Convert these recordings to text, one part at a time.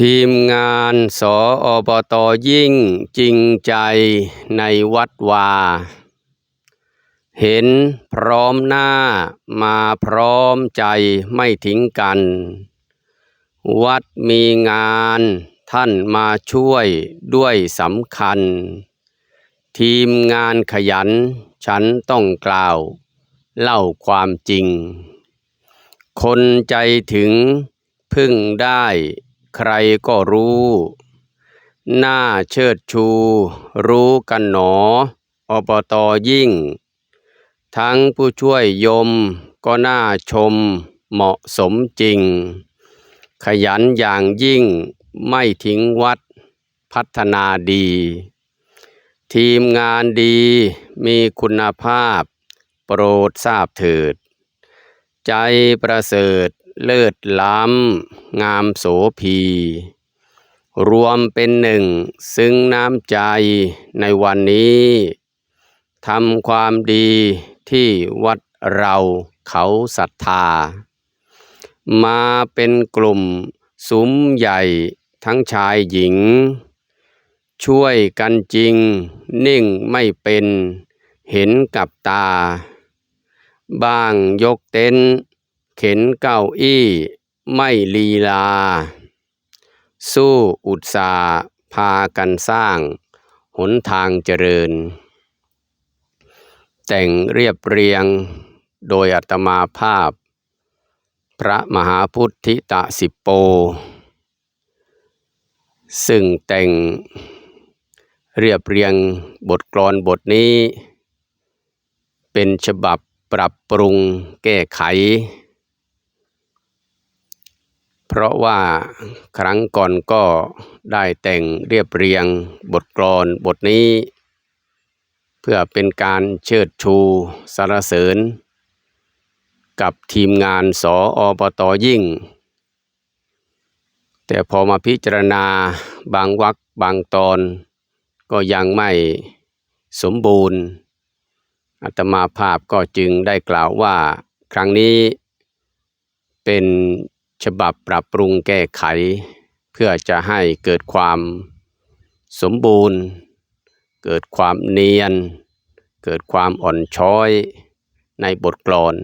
ทีมงานสออบตยิ่งจริงใจในวัดวา เห็นพร้อมหน้ามาพร้อมใจไม่ทิ้งกัน วัดมีงานท่านมาช่วยด้วยสำคัญ ทีมงานขยันฉันต้องกล่าว เล่าความจริง คนใจถึงพึ่งได้ ใครก็รู้ หน้าเชิดชู รู้กันหนออบตยิ่ง ทั้งผู้ช่วยยมก็น่าชมเหมาะสมจริง ขยันอย่างยิ่งไม่ทิ้งวัดพัฒนาดี ทีมงานดีมีคุณภาพ โปรดทราบเถิด ใจประเสริฐ เลิศล้ำ งามโสภี รวมเป็นหนึ่ง ซึ้งน้ำใจในวันนี้ทำความดีที่วัดเราเขาศรัทธา มาเป็นกลุ่มซุ้มใหญ่ทั้งชายหญิง ช่วยกันจริง นิ่งไม่เป็น เห็นกับตา บ้างยกเต็นท์ เข็นเก้าอี้ไม่ลีลา สู้อุตสาพากันสร้าง หนทางเจริญ แต่งเรียบเรียงโดยอัตมาภาพ พระมหาพุทธิตะสิปโป ซึ่งแต่งเรียบเรียงบทกลอนบทนี้ เป็นฉบับปรับปรุงแก้ไข เพราะว่าครั้งก่อนก็ได้แต่งเรียบเรียงบทกลอนบทนี้ เพื่อเป็นการเชิดชูสรรเสริญ กับทีมงานสออบตยิ่ง แต่พอมาพิจารณาบางวักบางตอน ก็ยังไม่สมบูรณ์อาตมาภาพก็จึงได้กล่าวว่าครั้งนี้เป็น ฉบับปรับปรุงแก้ไข เพื่อจะให้เกิดความสมบูรณ์ เกิดความเนียน เกิดความอ่อนช้อยในบทกลอน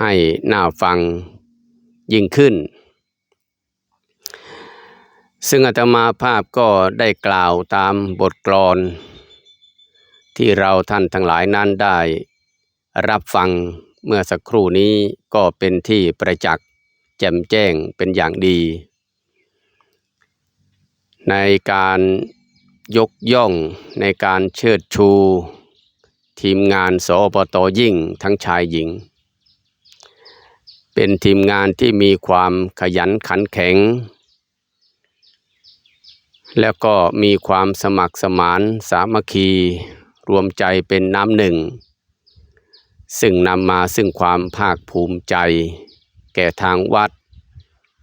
ให้น่าฟังยิ่งขึ้น ซึ่งอาตมาภาพก็ได้กล่าวตามบทกลอน ที่เราท่านทั้งหลายนั้นได้ รับฟังเมื่อสักครู่นี้ก็เป็นที่ประจักษ์ แจ่มแจ้งเป็นอย่างดี ในการยกย่องในการเชิดชู ทีมงานสอปตยิ่งทั้งชายหญิง เป็นทีมงานที่มีความขยันขันแข็ง แล้วก็มีความสมัครสมานสามัคคีรวมใจเป็นน้ำหนึ่ง ซึ่งนำมาซึ่งความภาคภูมิใจ แก่ทางวัด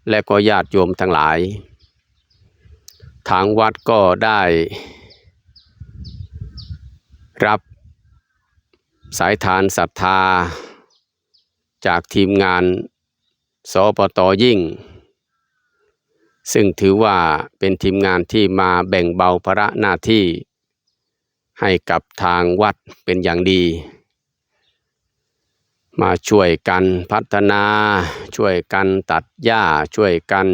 และก็ญาติโยมทั้งหลาย ทางวัดก็ได้รับสายทานศรัทธา จากทีมงานสปตยิ่ง ซึ่งถือว่าเป็นทีมงานที่มาแบ่งเบาภาระหน้าที่ให้กับทางวัดเป็นอย่างดี มาช่วยกันพัฒนา ช่วยกันตัดหญ้า ช่วยกัน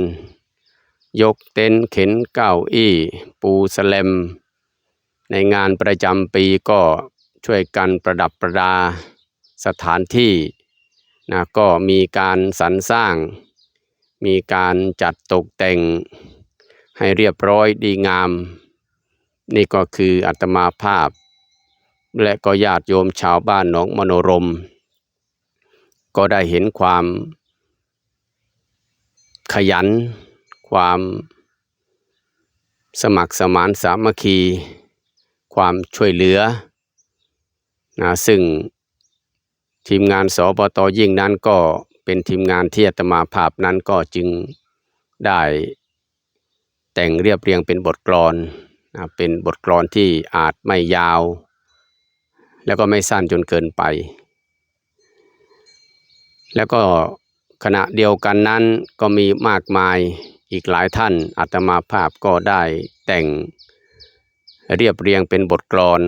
ยกเต็นท์เข็นเก้าอี้ปูสแลม ในงานประจำปีก็ช่วยกันประดับประดาสถานที่นะก็มีการสรรสร้าง มีการจัดตกแต่ง ให้เรียบร้อยดีงาม นี่ก็คืออัตมาภาพ และก็ญาติโยมชาวบ้านหนองมโนรม ก็ได้เห็นความขยัน ความสมัครสมานสามัคคี ความช่วยเหลือนะซึ่งทีมงานสปตยิ่งนั้นก็เป็นทีมงานที่อาตมาภาพนั้นก็จึงได้แต่งเรียบเรียงเป็นบทกลอนนะเป็นบทกลอนที่อาจไม่ยาว แล้วก็ไม่สั้นจนเกินไป แล้วก็ขณะเดียวกันนั้นก็มีมากมายอีกหลายท่านอาตมาภาพก็ได้แต่งเรียบเรียงเป็นบทกลอน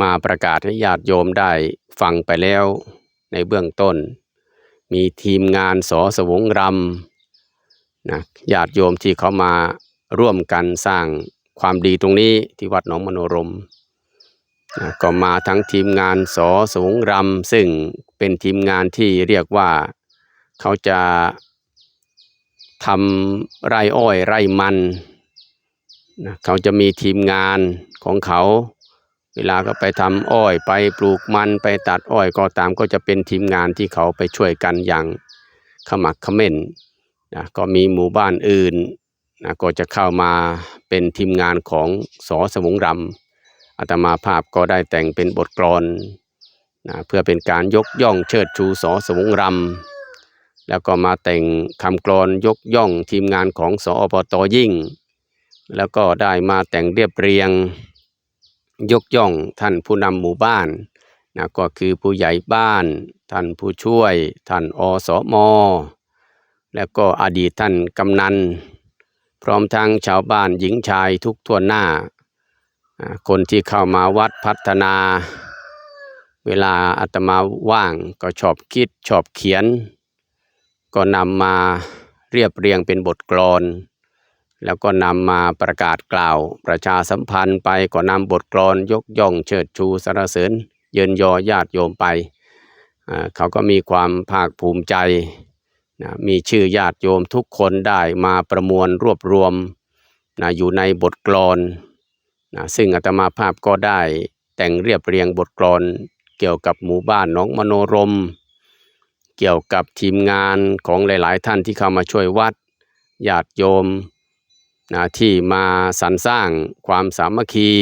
มาประกาศให้ญาติโยมได้ฟังไปแล้วในเบื้องต้น มีทีมงานสอสวงรำนะญาติโยมที่เขามาร่วมกันสร้างความดีตรงนี้ที่วัดหนองมโนรมนะก็มาทั้งทีมงานสอสวงรำซึ่ง เป็นทีมงานที่เรียกว่าเขาจะทำไร่อ้อยไร่มันนะเขาจะมีทีมงานของเขา เวลาก็ไปทำอ้อยไปปลูกมันไปตัดอ้อยก็ตามก็จะเป็นทีมงานที่เขาไปช่วยกันอย่างขมักเขม้นนะก็มีหมู่บ้านอื่นนะก็จะเข้ามาเป็นทีมงานของสอสมุงรำอาตมาภาพก็ได้แต่งเป็นบทกลอน นะเพื่อเป็นการยกย่องเชิดชูสอสมงรำแล้วก็มาแต่งคำกลอนยกย่องทีมงานของสอปตยิ่ง แล้วก็ได้มาแต่งเรียบเรียง ยกย่องท่านผู้นำหมู่บ้านนะก็คือผู้ใหญ่บ้าน ท่านผู้ช่วย ท่านอสมแล้วก็อดีตท่านกำนัน พร้อมทั้งชาวบ้านหญิงชายทุกทั่วหน้า คนที่เข้ามาวัดพัฒนา เวลาอาตมาว่างก็ชอบคิดชอบเขียน ก็นำมาเรียบเรียงเป็นบทกลอน แล้วก็นำมาประกาศกล่าว ประชาสัมพันธ์ไปก็นำบทกลอนยกย่องเชิดชูสรรเสริญ เยินยอญาติโยมไป เขาก็มีความภาคภูมิใจนะมีชื่อญาติโยมทุกคนได้มาประมวลรวบรวมนะอยู่ในบทกลอนนะซึ่งอาตมาภาพก็ได้แต่งเรียบเรียงบทกลอน เกี่ยวกับหมู่บ้านหนองมโนรม เกี่ยวกับทีมงานของหลาย ๆ ท่านที่เข้ามาช่วยวัดญาติโยมนะที่มาสรรสร้างความสามัคคี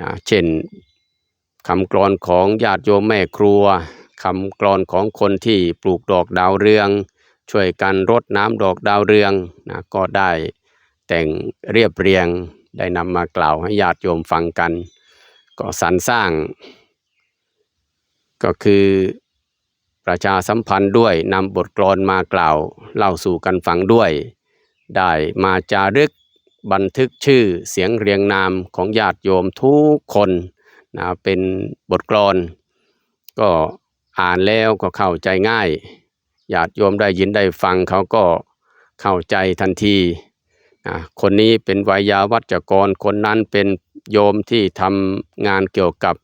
นะเช่นคำกลอนของญาติโยมแม่ครัวคำกลอนของคนที่ปลูกดอกดาวเรือง ช่วยกันรดน้ำดอกดาวเรืองนะก็ได้แต่งเรียบเรียงได้นำมากล่าวให้ญาติโยมฟังกัน ก็สรรสร้าง ก็คือประชาสัมพันธ์ด้วยนำบทกลอนมากล่าวเล่าสู่กันฟังด้วย ได้มาจารึกบันทึกชื่อเสียงเรียงนามของญาติโยมทุกคนนะเป็นบทกลอน ก็อ่านแล้วก็เข้าใจง่ายญาติโยมได้ยินได้ฟังเขาก็เข้าใจทันทีนะคนนี้เป็นวายาวัจกรคนนั้นเป็นโยมที่ทำงานเกี่ยวกับ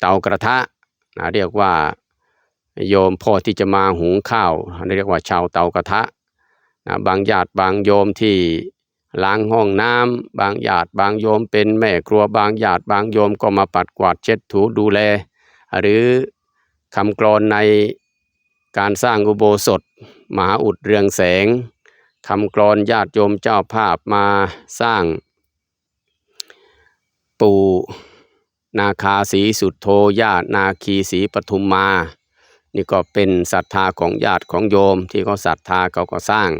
เตากระทะ นะเรียกว่าโยมพ่อที่จะมาหุงข้าวเรียกว่าชาวเตากระทะนะบางญาติบางโยมที่ล้างห้องน้ำบางญาติบางโยมเป็นแม่ครัวบางญาติบางโยมก็มาปัดกวาดเช็ดถูดูแล หรือคำกรอนในการสร้างอุโบสถมหาอุดเรืองแสงคำกรอนญาติโยมเจ้าภาพมาสร้าง ปู่ นาคาสีสุดโทญาตินาคีสีปทุมมา นี่ก็เป็นศรัทธาของญาติของโยมที่เขาศรัทธาเขาก็สร้าง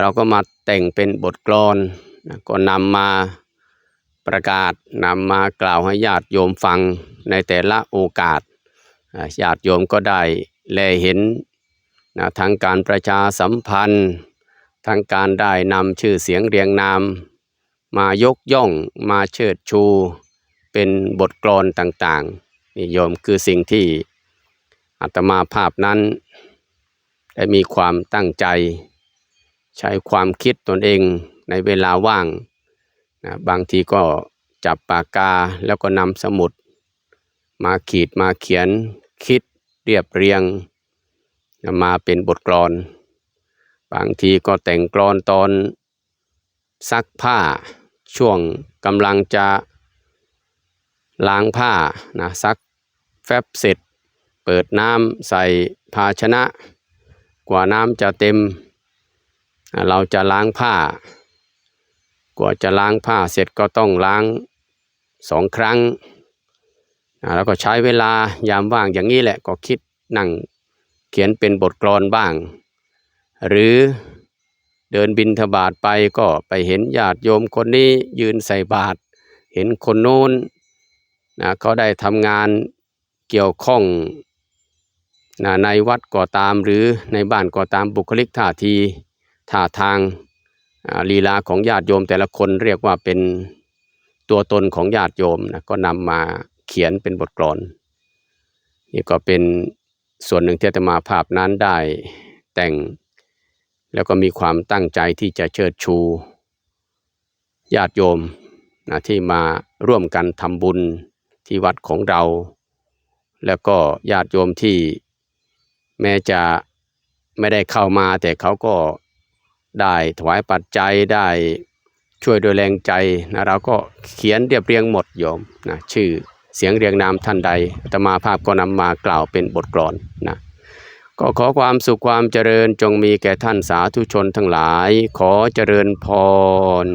เราก็มาแต่งเป็นบทกลอนก็นำมาประกาศนำมากล่าวให้ญาติโยมฟังในแต่ละโอกาสญาติโยมก็ได้แลเห็นนะทั้งการประชาสัมพันธ์ทั้งการได้นำชื่อเสียงเรียงนาม มายกย่องมาเชิดชู เป็นบทกลอนต่างๆนี่โยมคือสิ่งที่อาตมาภาพนั้น ได้มีความตั้งใจ ใช้ความคิดตนเองในเวลาว่างนะบางทีก็จับปากกาแล้วก็นำสมุด มาขีดมาเขียนคิดเรียบเรียง มาเป็นบทกลอน บางทีก็แต่งกลอนตอนซักผ้าช่วงกำลังจะ ล้างผ้านะซักแฟบเสร็จ เปิดน้ำใส่ภาชนะ กว่าน้ำจะเต็ม เราจะล้างผ้า กว่าจะล้างผ้าเสร็จก็ต้องล้างสองครั้งอ่าแล้วก็ใช้เวลายามว่างอย่างนี้แหละก็คิดนั่งเขียนเป็นบทกลอนบ้าง หรือเดินบินทบาทไปก็ไปเห็นญาติโยมคนนี้ยืนใส่บาตรเห็นคนโน้น นะเขาได้ทำงานเกี่ยวข้องนะในวัดก็ตามหรือในบ้านก็ตามบุคลิกท่าทีท่าทางลีลาของญาติโยมแต่ละคนเรียกว่าเป็นตัวตนของญาติโยมนะก็นำมาเขียนเป็นบทกลอนนี่ก็เป็นส่วนหนึ่งที่อาตมาภาพนั้นได้แต่ง แล้วก็มีความตั้งใจที่จะเชิดชูญาติโยมนะที่มาร่วมกันทำบุญ ที่วัดของเรา แล้วก็ญาติโยมที่แม้จะไม่ได้เข้ามา แต่เขาก็ได้ถวายปัจจัยได้ช่วยโดยแรงใจนะเราก็เขียนเรียบเรียงหมดโยมนะชื่อเสียงเรียงนามท่านใดตมาภาพก็นำมากล่าวเป็นบทกลอนนะก็ขอความสุขความเจริญจงมีแก่ท่านสาธุชนทั้งหลาย ขอเจริญพร